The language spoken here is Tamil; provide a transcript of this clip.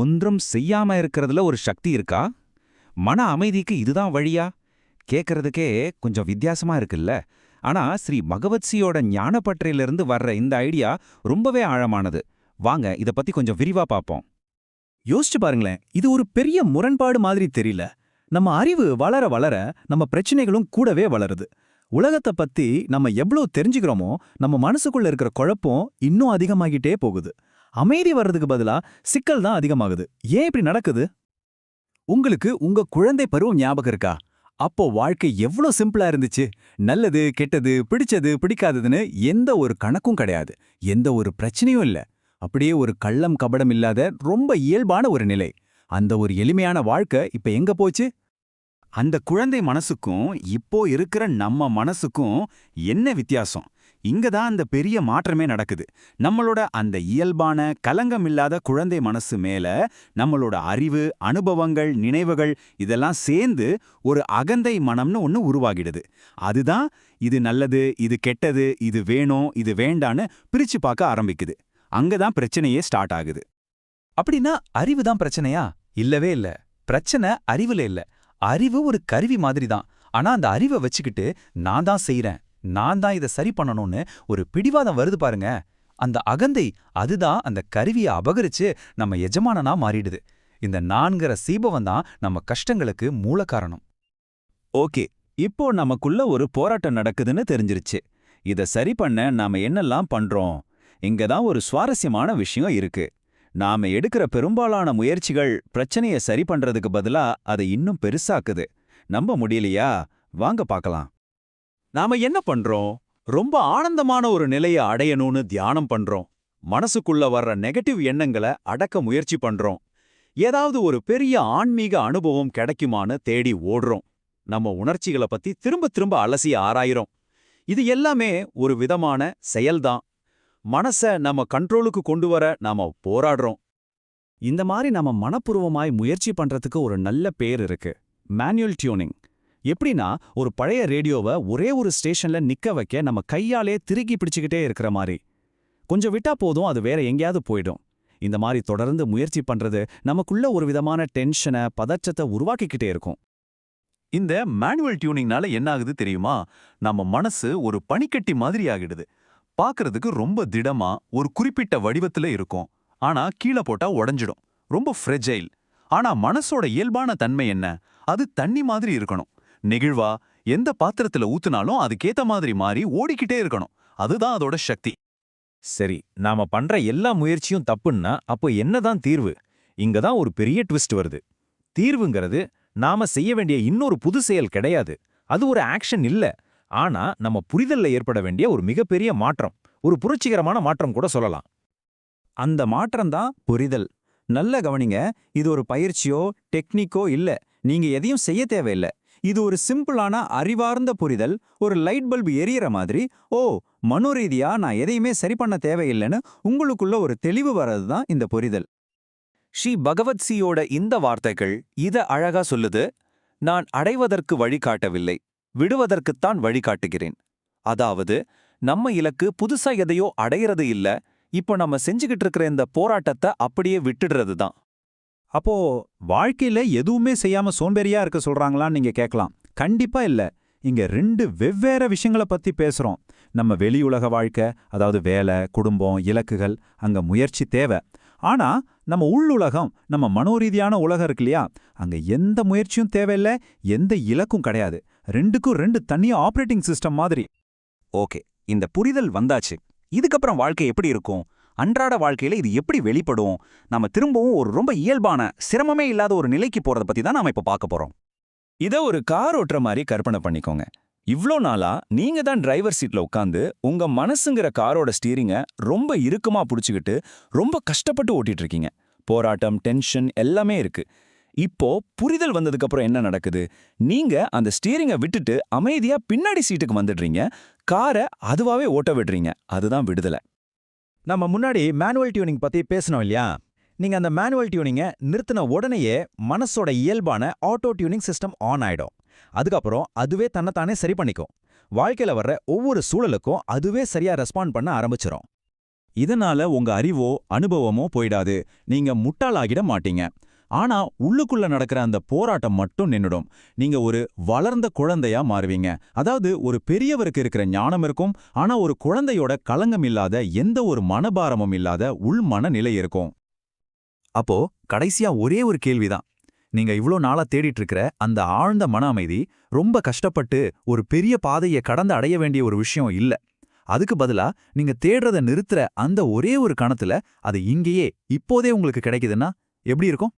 ஒன்றும் செய்யாம இருக்கிறதுல ஒரு சக்தி இருக்கா? மன அமைதிக்கு இதுதான் வழியா? கேட்கறதுக்கே கொஞ்சம் வித்தியாசமா இருக்குல்ல. ஆனா ஸ்ரீ பகவத்சியோட ஞானப்பற்றையிலிருந்து வர்ற இந்த ஐடியா ரொம்பவே ஆழமானது. வாங்க இத பத்தி கொஞ்சம் விரிவா பார்ப்போம் யோசிச்சு பாருங்களேன் இது ஒரு பெரிய முரண்பாடு மாதிரி தெரியல. நம்ம அறிவு வளர வளர நம்ம பிரச்சனைகளும் கூடவே வளருது. உலகத்தை பத்தி நம்ம எவ்வளவு தெரிஞ்சுக்கிறோமோ நம்ம மனசுக்குள்ள இருக்கிற குழப்பம் இன்னும் அதிகமாகிட்டே போகுது. அமைதி வர்றதுக்கு பதிலா சிக்கல் தான் அதிகமாகுது. ஏன் இப்படி நடக்குது? உங்களுக்கு உங்க குழந்தை பருவம் ஞாபகம் இருக்கா? அப்போ வாழ்க்கை எவ்வளோ சிம்பிளா இருந்துச்சு? நல்லது கெட்டது பிடிச்சது பிடிக்காததுன்னு எந்த ஒரு கணக்கும் கிடையாது. எந்த ஒரு பிரச்சனையும் இல்ல. அப்படியே ஒரு கள்ளம் கபடம் இல்லாத ரொம்ப இயல்பான ஒரு நிலை. அந்த ஒரு எளிமையான வாழ்க்கை இப்ப எங்க போச்சு? அந்த குழந்தை மனசுக்கும் இப்போ இருக்கிற நம்ம மனசுக்கும் என்ன வித்தியாசம்? இங்க தான் அந்த பெரிய மாற்றமே நடக்குது. நம்மளோட அந்த இயல்பான கலங்கம் இல்லாத குழந்தை மனசு மேல நம்மளோட அறிவு அனுபவங்கள் நினைவுகள் இதெல்லாம் சேர்ந்து ஒரு அகந்தை மனம்னு ஒன்று உருவாகிடுது. அதுதான் இது நல்லது இது கெட்டது இது வேணும் இது வேண்டான்னு பிரிச்சு பார்க்க ஆரம்பிக்குது. அங்க தான் பிரச்சனையே ஸ்டார்ட் ஆகுது. அப்படின்னா அறிவு தான் பிரச்சனையா? இல்லவே இல்ல. பிரச்சனை அறிவுல இல்ல. அறிவு ஒரு கருவி மாதிரி தான் ஆனா அந்த அறிவை வச்சுக்கிட்டு நான் தான் செய்யறேன் நான் தான் இதை சரி பண்ணணும்னு ஒரு பிடிவாதம் வருது பாருங்க. அந்த அகந்தை அதுதான் அந்த கருவியை அபகரிச்சு நம்ம எஜமானனா மாறிடுது. இந்த நான்கிற சீபவம் தான் நம்ம கஷ்டங்களுக்கு மூல காரணம். ஓகே இப்போ நமக்குள்ள ஒரு போராட்டம் நடக்குதுன்னு தெரிஞ்சிருச்சு. இத சரி பண்ண நாம என்னெல்லாம் பண்றோம்? இங்க தான் ஒரு சுவாரஸ்யமான விஷயம் இருக்கு. நாம எடுக்கிற பெரும்பாலான முயற்சிகள் பிரச்சனைய சரி பண்றதுக்கு பதிலா அதை இன்னும் பெருசாக்குது. நம்ப முடியலையா? வாங்க பார்க்கலாம். நாம என்ன பண்றோம்? ரொம்ப ஆனந்தமான ஒரு நிலைய அடையணும்னு தியானம் பண்றோம். மனசுக்குள்ள வர்ற நெகட்டிவ் எண்ணங்களை அடக்க முயற்சி பண்றோம். ஏதாவது ஒரு பெரிய ஆன்மீக அனுபவம் கிடைக்குமான்னு தேடி ஓடுறோம். நம்ம உணர்ச்சிகளை பத்தி திரும்ப திரும்ப அலசி ஆராயிரும் இது எல்லாமே ஒரு விதமான செயல்தான். மனச நம்ம கண்ட்ரோலுக்கு கொண்டு வர நாம போராடுறோம். இந்த மாதிரி நம்ம மனப்பூர்வமாய் முயற்சி பண்றதுக்கு ஒரு நல்ல பேர் இருக்கு. மேனுவல் டியூனிங் எப்படின்னா ஒரு பழைய ரேடியோவை ஒரே ஒரு ஸ்டேஷன்ல நிக்க வைக்க நம்ம கையாலே திருக்கி பிடிச்சுக்கிட்டே இருக்கிற மாதிரி. கொஞ்சம் விட்டா போதும் அது வேற எங்கேயாவது போயிடும். இந்த மாதிரி தொடர்ந்து முயற்சி பண்றது நமக்குள்ள ஒரு விதமான டென்ஷனை பதற்றத்தை உருவாக்கிக்கிட்டே இருக்கும். இந்த மேனுவல் டியூனிங்னால என்ன ஆகுது தெரியுமா? நம்ம மனசு ஒரு பனிக்கட்டி மாதிரி ஆகிடுது. பார்க்கறதுக்கு ரொம்ப திடமா ஒரு குறிப்பிட்ட வடிவத்துல இருக்கும். ஆனா கீழே போட்டா உடஞ்சிடும். ரொம்ப ஃப்ரெஜைல். ஆனா மனசோட இயல்பான தன்மை என்ன? அது தண்ணி மாதிரி இருக்கணும். நெகிழ்வா எந்த பாத்திரத்துல ஊத்துனாலும் அதுக்கேத்த மாதிரி மாறி ஓடிக்கிட்டே இருக்கணும். அதுதான் அதோட சக்தி. சரி நாம பண்ற எல்லா முயற்சியும் தப்புன்னா அப்போ என்னதான் தீர்வு? இங்க தான் ஒரு பெரிய ட்விஸ்ட் வருது. தீர்வுங்கிறது நாம செய்ய வேண்டிய இன்னொரு புது செயல் கிடையாது. அது ஒரு ஆக்ஷன் இல்ல. ஆனா நம்ம புரிதல்ல ஏற்பட வேண்டிய ஒரு மிகப்பெரிய மாற்றம். ஒரு புரட்சிகரமான மாற்றம் கூட சொல்லலாம். அந்த மாற்றம் தான் புரிதல். நல்ல கவனிங்க. இது ஒரு பயிற்சியோ டெக்னிக்கோ இல்ல. நீங்க எதையும் செய்ய தேவையில்ல. இது ஒரு சிம்பிளான அறிவார்ந்த புரிதல் ஒரு லைட் பல்ப் எரியற மாதிரி ஓ மனோரீதியா நான் எதையுமே சரி பண்ண தேவையில்லைன்னு உங்களுக்குள்ள ஒரு தெளிவு வர்றது தான் இந்த புரிதல். ஸ்ரீ பகவத்சியோட இந்த வார்த்தைகள் இத அழகா சொல்லுது நான் அடைவதற்கு வழிகாட்டவில்லை விடுவதற்குத்தான் வழிகாட்டுகிறேன் அதாவது நம்ம இலக்கு புதுசா எதையோ அடையிறது இல்ல இப்போ நம்ம செஞ்சுகிட்டு இருக்கிற இந்த போராட்டத்தை அப்படியே விட்டுடுறது தான் அப்போ வாழ்க்கையில எதுவுமே செய்யாம சோம்பேறியா இருக்க சொல்றாங்களான்னு நீங்க கேட்கலாம். கண்டிப்பா இல்ல. இங்க ரெண்டு வெவ்வேறு விஷயங்களை பத்தி பேசுறோம். நம்ம வெளியுலக வாழ்க்கை அதாவது வேலை குடும்பம் இலக்குகள் அங்க முயற்சி தேவை. ஆனா நம்ம உள்ளுலகம் நம்ம மனோரீதியான உலகம் இருக்கு இல்லையா? அங்க எந்த முயற்சியும் தேவையில்ல எந்த இலக்கும் கிடையாது. ரெண்டுக்கும் ரெண்டு தனியா ஆப்ரேட்டிங் சிஸ்டம் மாதிரி. ஓகே இந்த புரிதல் வந்தாச்சு. இதுக்கப்புறம் வாழ்க்கை எப்படி இருக்கும்? அன்றாட வாழ்க்கையில இது எப்படி வெளிப்படும்? நாம திரும்பவும் ஒரு ரொம்ப இயல்பான சிரமமே இல்லாத ஒரு நிலைக்கு போறத பத்தி தான் நாம இப்ப பார்க்க போறோம். இத ஒரு கார் ஓட்டுற மாதிரி கற்பனை பண்ணிக்கோங்க. இவ்ளோ நாளா நீங்க தான் டிரைவர் சீட்ல உட்காந்து உங்க மனசுங்கிற காரோட ஸ்டீரிங்க ரொம்ப இறுக்கமா பிடிச்சிக்கிட்டு ரொம்ப கஷ்டப்பட்டு ஓட்டிட்டு இருக்கீங்க. போராட்டம் டென்ஷன் எல்லாமே இருக்கு. இப்போ புரிதல் வந்ததுக்கு அப்புறம் என்ன நடக்குது? நீங்க அந்த ஸ்டீரிங்கை விட்டுட்டு அமைதியா பின்னாடி சீட்டுக்கு வந்துடுறீங்க. காரை அதுவாவே ஓட்ட விடுறீங்க. அதுதான் விடுதலை. நம்ம முன்னாடி மேனுவல் டியூனிங் பத்தி பேசணும் இல்லையா? நீங்க அந்த மேனுவல் டியூனிங்கை நிறுத்தின உடனேயே மனசோட இயல்பான ஆட்டோ டியூனிங் சிஸ்டம் ஆன் ஆயிடும். அதுக்கப்புறம் அதுவே தன்னைத்தானே சரி பண்ணிக்கும். வாழ்க்கையில வர்ற ஒவ்வொரு சூழலுக்கும் அதுவே சரியா ரெஸ்பாண்ட் பண்ண ஆரம்பிச்சிடும் இதனால உங்க அறிவோ அனுபவமோ போயிடாது. நீங்க முட்டாளாகிட மாட்டீங்க. ஆனா உள்ளுக்குள்ள நடக்கிற அந்த போராட்டம் மட்டும் நின்னுடும். நீங்க ஒரு வளர்ந்த குழந்தையா மாறுவீங்க. அதாவது ஒரு பெரியவருக்கு இருக்கிற ஞானம் இருக்கும். ஆனா ஒரு குழந்தையோட களங்கம் இல்லாத எந்த ஒரு மனபாரமும் இல்லாத உள்மன நிலை இருக்கும். அப்போ கடைசியா ஒரே ஒரு கேள்விதான். நீங்க இவ்ளோ நாளா தேடிட்டு இருக்கிற அந்த ஆழ்ந்த மன அமைதி ரொம்ப கஷ்டப்பட்டு ஒரு பெரிய பாதையை கடந்து அடைய வேண்டிய ஒரு விஷயம் இல்ல. அதுக்கு பதிலா நீங்க தேடுறத நிறுத்துற அந்த ஒரே ஒரு கணத்துல அது இங்கேயே இப்போதே உங்களுக்கு கிடைக்குதுன்னா எப்படி இருக்கும்?